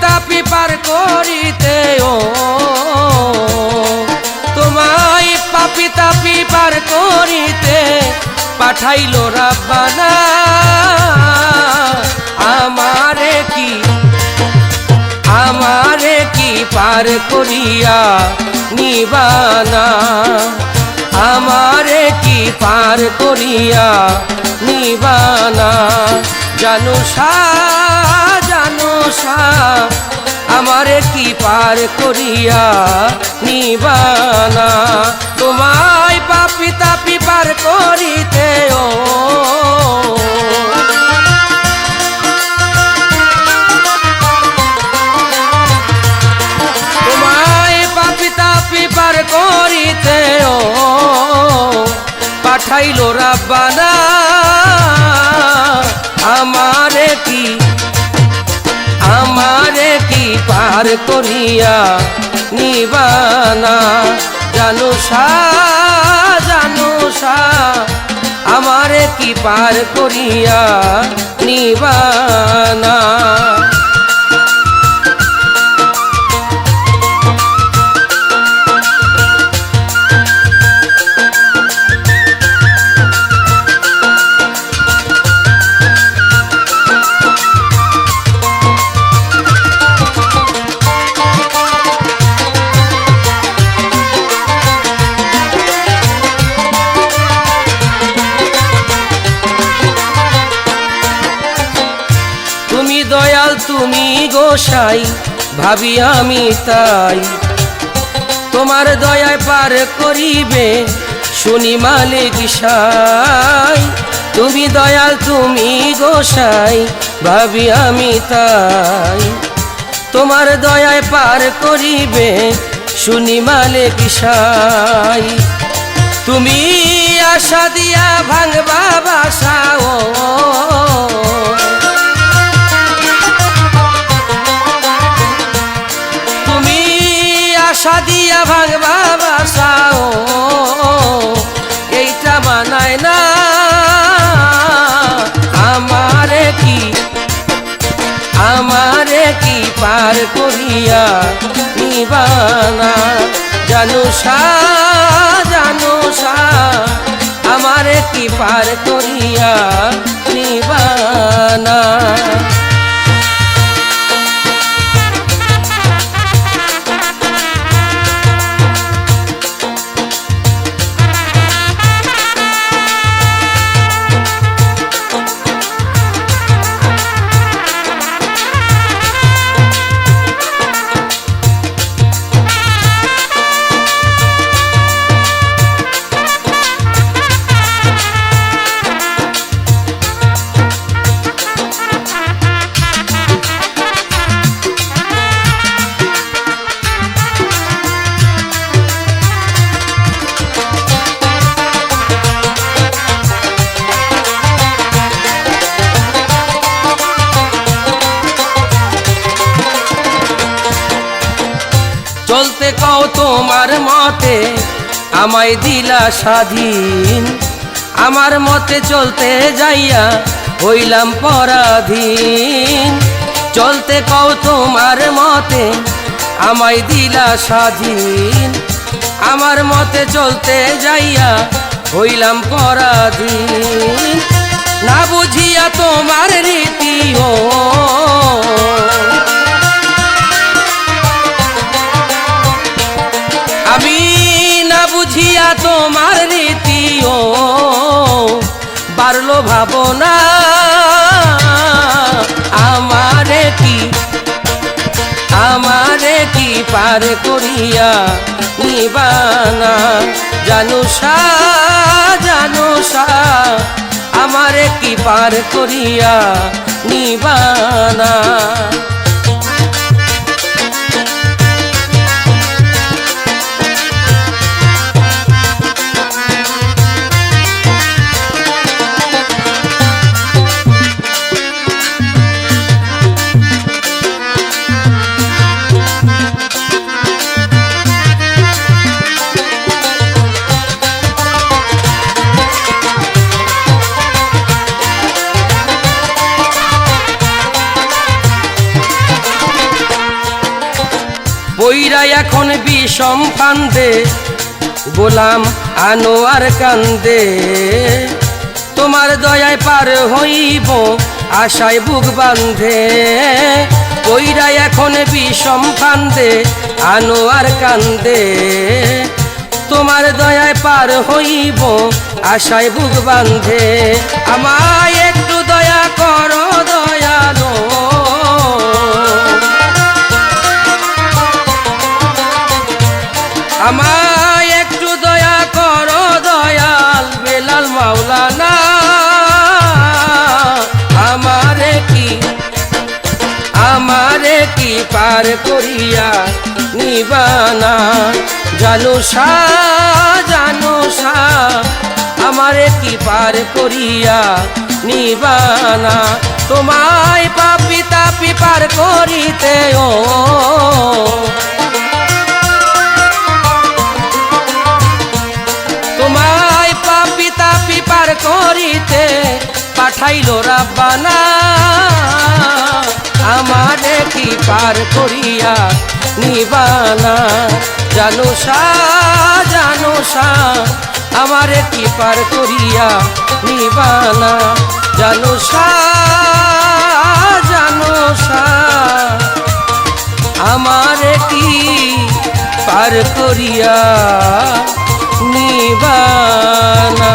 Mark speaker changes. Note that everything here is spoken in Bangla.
Speaker 1: তাপি পার করিতে, ও, তোমায় পাপি তাপি পার করিতে পাঠাইল রাব্বানা। আমারে কি আমারে কি পার করিয়া নিবানা? আমারে কি পার করিয়া নিবানা? জানুষা সা আমারে কি পার করিয়া নিবানা? তোমায় পাপি তাপি পার করিতে ও। তোমায় পাপি তাপি পার করিতে ও। পাঠাইল রাব্বানা পার করিয়া নিবানা। জানু সা জানু সা আমারে কি পার করিয়া নিবানা। দয়াল তুমি গোসাই ভাবি আমি তাই। তোমার দয়ায় পার করিবে, শুনি মালিক সাই। তুমি দয়াল তুমি গোসাই ভাবি আমি তাই। তোমার দয়ায় পার করিবে, শুনি মালিক সাই। তুমি আশা দিয়া ভাঙবা মানায় না। আমারে কি আমারে কি পার করিয়া নিবানা জানু জানুষা জানু সা, আমারে কি পার করিয়া তোমার মতে, আমায় দিলা স্বাধীন। আমার মতে চলতে যাইয়া হইলাম পরাধীন। চলতে কও তোমার মতে, আমায় দিলা স্বাধীন। আমার মতে চলতে যাইয়া হইলাম পরাধীন। না বুঝিয়া তোমার রীতি ও বুঝিয়া তোমার রীতি ও বাড়লো ভাবনা। আমারে কি আমারে কি পার করিয়া নিবানা? জানু সা জানু সা, আমারে কি পার করিয়া নিবানা? বইরা এখন বিষম ফান্দে, গোলাম আনোয়ার কান্দে। তোমার দয়ায় পার হইব আশায় বুক বান্ধে। বইরা এখন বিষম ফান্দে আনো আর কান্দে। তোমার দয়ায় পার হইব আশায় বুক বান্ধে। আমায় মাওলানা, আমারে কি আমারে কি পার করিয়া নিবানা? জানো সা আমারে কি পার করিয়া নিবানা? তোমায় পাপি তাপি পার করিতে ও করিতে পাঠাইল রাব্বানা। আমারে কি পার করিয়া নিবানা? জানো জানো আমারে কি পার করিয়া নিবানা? জানো জানো আমারে কি পার করিয়া নিবানা?